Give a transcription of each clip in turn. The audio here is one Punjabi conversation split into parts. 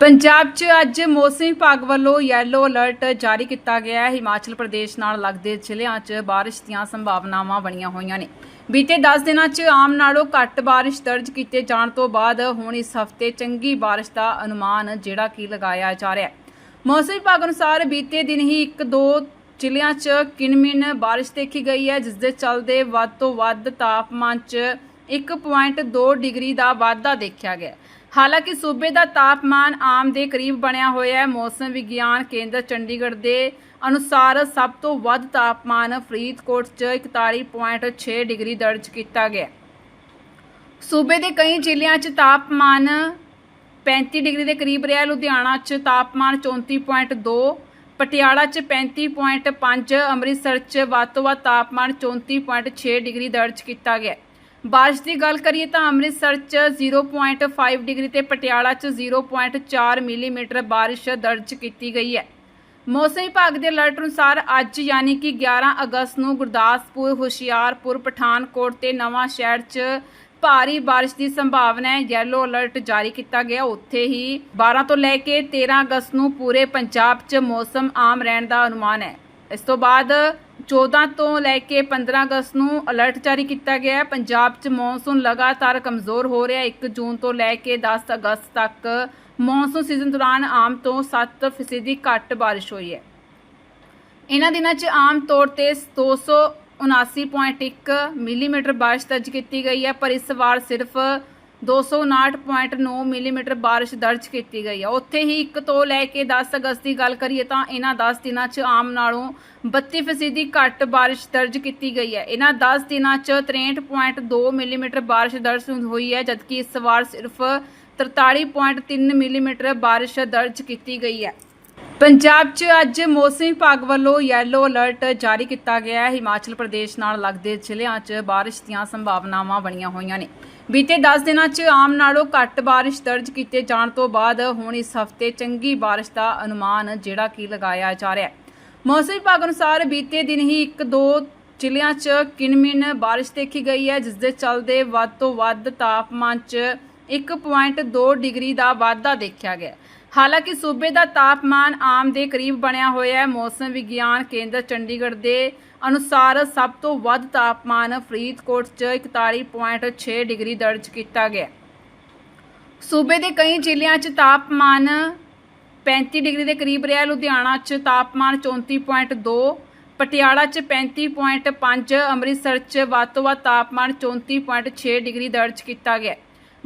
ਪੰਜਾਬ 'ਚ ਅੱਜ ਮੌਸਮ ਵਿਭਾਗ ਵੱਲੋਂ ਯੈਲੋ ਅਲਰਟ ਜਾਰੀ ਕੀਤਾ ਗਿਆ ਹੈ। ਹਿਮਾਚਲ ਪ੍ਰਦੇਸ਼ ਨਾਲ ਲੱਗਦੇ ਜ਼ਿਲ੍ਹਿਆਂ 'ਚ ਬਾਰਿਸ਼ ਦੀਆਂ ਸੰਭਾਵਨਾਵਾਂ ਬਣੀਆਂ ਹੋਈਆਂ ਨੇ। ਬੀਤੇ 10 ਦਿਨਾਂ 'ਚ ਆਮ ਨਾਲੋਂ ਘੱਟ ਬਾਰਿਸ਼ ਦਰਜ ਕੀਤੇ ਜਾਣ ਤੋਂ ਬਾਅਦ ਹੁਣ ਇਸ ਹਫ਼ਤੇ ਚੰਗੀ ਬਾਰਿਸ਼ ਦਾ ਅਨੁਮਾਨ ਜਿਹੜਾ ਕਿ ਲਗਾਇਆ ਜਾ ਰਿਹਾ ਹੈ। ਮੌਸਮ ਵਿਭਾਗ ਅਨੁਸਾਰ ਬੀਤੇ ਦਿਨ ਹੀ ਇੱਕ ਦੋ ਜ਼ਿਲ੍ਹਿਆਂ 'ਚ ਕਿਨਮਿਨ ਬਾਰਿਸ਼ ਦੇਖੀ ਗਈ ਹੈ, ਜਿਸ ਦੇ ਚੱਲਦੇ ਵੱਧ ਤੋਂ ਵੱਧ ਤਾਪਮਾਨ 'ਚ 1.2 ਡਿਗਰੀ ਦਾ ਵਾਧਾ ਦੇਖਿਆ ਗਿਆ ਹਾਲਾਂਕਿ ਸੂਬੇ ਦਾ ਤਾਪਮਾਨ ਆਮ ਦੇ ਕਰੀਬ ਬਣਿਆ ਹੋਇਆ ਹੈ। ਮੌਸਮ ਵਿਗਿਆਨ ਕੇਂਦਰ ਚੰਡੀਗੜ੍ਹ ਦੇ ਅਨੁਸਾਰ ਸਭ ਤੋਂ ਵੱਧ ਤਾਪਮਾਨ ਫਰੀਦਕੋਟ 'ਚ 41.6 ਡਿਗਰੀ ਦਰਜ ਕੀਤਾ ਗਿਆ ਸੂਬੇ ਦੇ ਕਈ ਜ਼ਿਲ੍ਹਿਆਂ 'ਚ ਤਾਪਮਾਨ 35 ਡਿਗਰੀ ਦੇ ਕਰੀਬ ਰਿਹਾ ਲੁਧਿਆਣਾ 'ਚ ਤਾਪਮਾਨ 34.2 ਪਟਿਆਲਾ 'ਚ 35.5 ਅੰਮ੍ਰਿਤਸਰ 'ਚ ਵੱਧ ਤੋਂ ਵੱਧ ਤਾਪਮਾਨ 34.6 ਡਿਗਰੀ ਦਰਜ ਕੀਤਾ ਗਿਆ ਬਾਰਿਸ਼ ਦੀ ਗੱਲ ਕਰੀਏ ਤਾਂ ਅੰਮ੍ਰਿਤਸਰ 'ਚ 0.5 ਡਿਗਰੀ ਤੇ ਪਟਿਆਲਾ 'ਚ 0.4 ਮਿਲੀਮੀਟਰ ਬਾਰਿਸ਼ ਦਰਜ ਕੀਤੀ ਗਈ ਹੈ। ਮੌਸਮ ਵਿਭਾਗ ਦੇ ਅਲਰਟ ਅਨੁਸਾਰ ਅੱਜ ਯਾਨੀ ਕਿ 11 ਅਗਸਤ ਨੂੰ ਗੁਰਦਾਸਪੁਰ, ਹੁਸ਼ਿਆਰਪੁਰ, ਪਠਾਨਕੋਟ ਤੇ ਨਵਾਂ ਸ਼ਹਿਰ 'ਚ ਭਾਰੀ ਬਾਰਿਸ਼ ਦੀ ਸੰਭਾਵਨਾ ਹੈ। ਯੈਲੋ ਅਲਰਟ ਜਾਰੀ ਕੀਤਾ ਗਿਆ। ਉੱਥੇ ਹੀ 12 ਤੋਂ ਲੈ ਕੇ 13 ਅਗਸਤ ਨੂੰ ਪੂਰੇ ਪੰਜਾਬ 'ਚ ਮੌਸਮ ਆਮ ਰਹਿਣ ਦਾ ਅਨੁਮਾਨ ਹੈ। ਇਸ ਤੋਂ ਬਾਅਦ 14 ਤੋਂ ਲੈ ਕੇ 15 ਅਗਸਤ ਨੂੰ ਅਲਰਟ ਜਾਰੀ ਕੀਤਾ ਗਿਆ ਹੈ। ਪੰਜਾਬ 'ਚ ਮੌਨਸੂਨ ਲਗਾਤਾਰ ਕਮਜ਼ੋਰ ਹੋ ਰਿਹਾ ਹੈ। 1 ਜੂਨ ਤੋਂ ਲੈ ਕੇ 10 ਅਗਸਤ ਤੱਕ ਮੌਨਸੂਨ ਸੀਜ਼ਨ ਦੌਰਾਨ ਆਮ ਤੋਂ 7% ਘੱਟ ਬਾਰਿਸ਼ ਹੋਈ ਹੈ। ਇਹਨਾਂ ਦਿਨਾਂ 'ਚ ਆਮ ਤੌਰ ਤੇ 279.1 ਮਿਲੀਮੀਟਰ ਬਾਰਿਸ਼ ਦਰਜ ਕੀਤੀ ਗਈ ਹੈ, ਪਰ ਇਸ ਵਾਰ ਸਿਰਫ 259.9 ਮਿਲੀਮੀਟਰ ਬਾਰਿਸ਼ ਦਰਜ ਕੀਤੀ ਗਈ ਹੈ ਉੱਥੇ ਹੀ 1 ਤੋਂ ਲੈ ਕੇ 10 ਅਗਸਤ ਦੀ ਗੱਲ ਕਰੀਏ ਤਾਂ ਇਹਨਾਂ 10 ਦਿਨਾਂ 'ਚ ਆਮ ਨਾਲੋਂ 32% ਘੱਟ ਬਾਰਿਸ਼ ਦਰਜ ਕੀਤੀ ਗਈ ਹੈ ਇਹਨਾਂ 10 ਦਿਨਾਂ 'ਚ 63.2 ਮਿਲੀਮੀਟਰ ਬਾਰਿਸ਼ ਦਰਜ ਹੋਈ ਹੈ ਜਦਕਿ ਇਸ ਵਾਰ ਸਿਰਫ 43.3 ਮਿਲੀਮੀਟਰ ਬਾਰਿਸ਼ ਦਰਜ ਕੀਤੀ ਗਈ ਹੈ ਪੰਜਾਬ 'ਚ ਅੱਜ ਮੌਸਮ ਵਿਭਾਗ ਵੱਲੋਂ ਯੈਲੋ ਅਲਰਟ ਜਾਰੀ ਕੀਤਾ ਗਿਆ ਹੈ। ਹਿਮਾਚਲ ਪ੍ਰਦੇਸ਼ ਨਾਲ ਲੱਗਦੇ ਜ਼ਿਲ੍ਹਿਆਂ 'ਚ ਬਾਰਿਸ਼ ਦੀਆਂ ਸੰਭਾਵਨਾਵਾਂ ਬਣੀਆਂ ਹੋਈਆਂ ਨੇ। ਬੀਤੇ 10 ਦਿਨਾਂ 'ਚ ਆਮ ਨਾਲੋਂ ਘੱਟ ਬਾਰਿਸ਼ ਦਰਜ ਕੀਤੇ ਜਾਣ ਤੋਂ ਬਾਅਦ ਹੁਣ ਇਸ ਹਫ਼ਤੇ ਚੰਗੀ ਬਾਰਿਸ਼ ਦਾ ਅਨੁਮਾਨ ਜਿਹੜਾ ਕਿ ਲਗਾਇਆ ਜਾ ਰਿਹਾ ਹੈ। ਮੌਸਮ ਵਿਭਾਗ ਅਨੁਸਾਰ ਬੀਤੇ ਦਿਨ ਹੀ ਇੱਕ ਦੋ ਜ਼ਿਲ੍ਹਿਆਂ 'ਚ ਕਿਨਮਿਨ ਬਾਰਿਸ਼ ਦੇਖੀ ਗਈ ਹੈ, ਜਿਸ ਦੇ ਚੱਲਦੇ ਵੱਧ ਤੋਂ ਵੱਧ ਤਾਪਮਾਨ 'ਚ 1.2 ਡਿਗਰੀ ਦਾ ਵਾਧਾ ਦੇਖਿਆ ਗਿਆ ਹਾਲਾਂਕਿ ਸੂਬੇ ਦਾ ਤਾਪਮਾਨ ਆਮ ਦੇ ਕਰੀਬ ਬਣਿਆ ਹੋਇਆ ਹੈ। ਮੌਸਮ ਵਿਗਿਆਨ ਕੇਂਦਰ ਚੰਡੀਗੜ੍ਹ ਦੇ ਅਨੁਸਾਰ ਸਭ ਤੋਂ ਵੱਧ ਤਾਪਮਾਨ ਫਰੀਦਕੋਟ 'ਚ 41.6 ਡਿਗਰੀ ਦਰਜ ਕੀਤਾ ਗਿਆ ਸੂਬੇ ਦੇ ਕਈ ਜ਼ਿਲ੍ਹਿਆਂ 'ਚ ਤਾਪਮਾਨ 35 ਡਿਗਰੀ ਦੇ ਕਰੀਬ ਰਿਹਾ ਲੁਧਿਆਣਾ 'ਚ ਤਾਪਮਾਨ 34.2 ਪਟਿਆਲਾ 'ਚ 35.5 ਅੰਮ੍ਰਿਤਸਰ 'ਚ ਵੱਧ ਤੋਂ ਵੱਧ ਤਾਪਮਾਨ 34.6 ਡਿਗਰੀ ਦਰਜ ਕੀਤਾ ਗਿਆ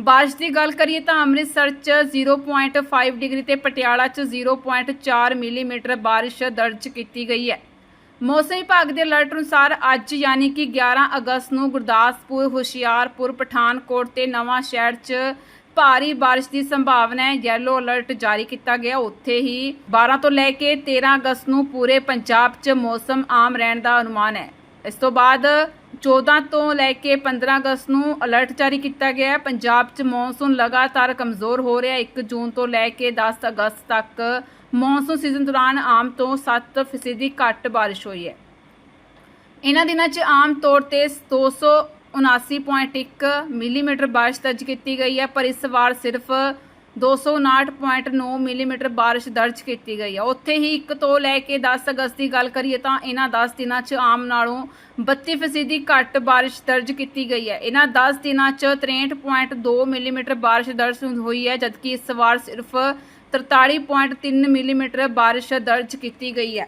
ਬਾਰਿਸ਼ ਦੀ ਗੱਲ ਕਰੀਏ ਤਾਂ ਅੰਮ੍ਰਿਤਸਰ 'ਚ 0.5 ਡਿਗਰੀ ਤੇ ਪਟਿਆਲਾ 'ਚ 0.4 ਮਿਲੀਮੀਟਰ ਬਾਰਿਸ਼ ਦਰਜ ਕੀਤੀ ਗਈ ਹੈ। ਮੌਸਮ ਵਿਭਾਗ ਦੇ ਅਲਰਟ ਅਨੁਸਾਰ ਅੱਜ ਯਾਨੀ ਕਿ 11 ਅਗਸਤ ਨੂੰ ਗੁਰਦਾਸਪੁਰ, ਹੁਸ਼ਿਆਰਪੁਰ, ਪਠਾਨਕੋਟ ਤੇ ਨਵਾਂ ਸ਼ਹਿਰ 'ਚ ਭਾਰੀ ਬਾਰਿਸ਼ ਦੀ ਸੰਭਾਵਨਾ ਹੈ। ਯੈਲੋ ਅਲਰਟ ਜਾਰੀ ਕੀਤਾ ਗਿਆ। ਉੱਥੇ ਹੀ 12 ਤੋਂ ਲੈ ਕੇ 13 ਅਗਸਤ ਨੂੰ ਪੂਰੇ ਪੰਜਾਬ 'ਚ ਮੌਸਮ ਆਮ ਰਹਿਣ ਦਾ ਅਨੁਮਾਨ ਹੈ। ਇਸ ਤੋਂ ਬਾਅਦ 14 ਤੋਂ ਲੈ ਕੇ 15 ਅਗਸਤ ਨੂੰ ਅਲਰਟ ਜਾਰੀ ਕੀਤਾ ਗਿਆ ਹੈ। ਪੰਜਾਬ 'ਚ ਮੌਨਸੂਨ ਲਗਾਤਾਰ ਕਮਜ਼ੋਰ ਹੋ ਰਿਹਾ ਹੈ। 1 ਜੂਨ ਤੋਂ ਲੈ ਕੇ 10 ਅਗਸਤ ਤੱਕ ਮੌਨਸੂਨ ਸੀਜ਼ਨ ਦੌਰਾਨ ਆਮ ਤੋਂ 7% ਘੱਟ ਬਾਰਿਸ਼ ਹੋਈ ਹੈ। ਇਹਨਾਂ ਦਿਨਾਂ 'ਚ ਆਮ ਤੌਰ ਤੇ 279.1 ਮਿਲੀਮੀਟਰ ਬਾਰਿਸ਼ ਦਰਜ ਕੀਤੀ ਗਈ ਹੈ, ਪਰ ਇਸ ਵਾਰ ਸਿਰਫ 259.9 ਮਿਲੀਮੀਟਰ ਬਾਰਿਸ਼ ਦਰਜ ਕੀਤੀ ਗਈ ਹੈ ਉੱਥੇ ਹੀ 1 ਤੋਂ ਲੈ ਕੇ 10 ਅਗਸਤ ਦੀ ਗੱਲ ਕਰੀਏ ਤਾਂ ਇਹਨਾਂ 10 ਦਿਨਾਂ 'ਚ ਆਮ ਨਾਲੋਂ 32% ਘੱਟ ਬਾਰਿਸ਼ ਦਰਜ ਕੀਤੀ ਗਈ ਹੈ ਇਹਨਾਂ 10 ਦਿਨਾਂ 'ਚ 63.2 ਮਿਲੀਮੀਟਰ ਬਾਰਿਸ਼ ਦਰਜ ਹੋਈ ਹੈ ਜਦਕਿ ਇਸ ਵਾਰ ਸਿਰਫ 43.3 ਮਿਲੀਮੀਟਰ ਬਾਰਿਸ਼ ਦਰਜ ਕੀਤੀ ਗਈ ਹੈ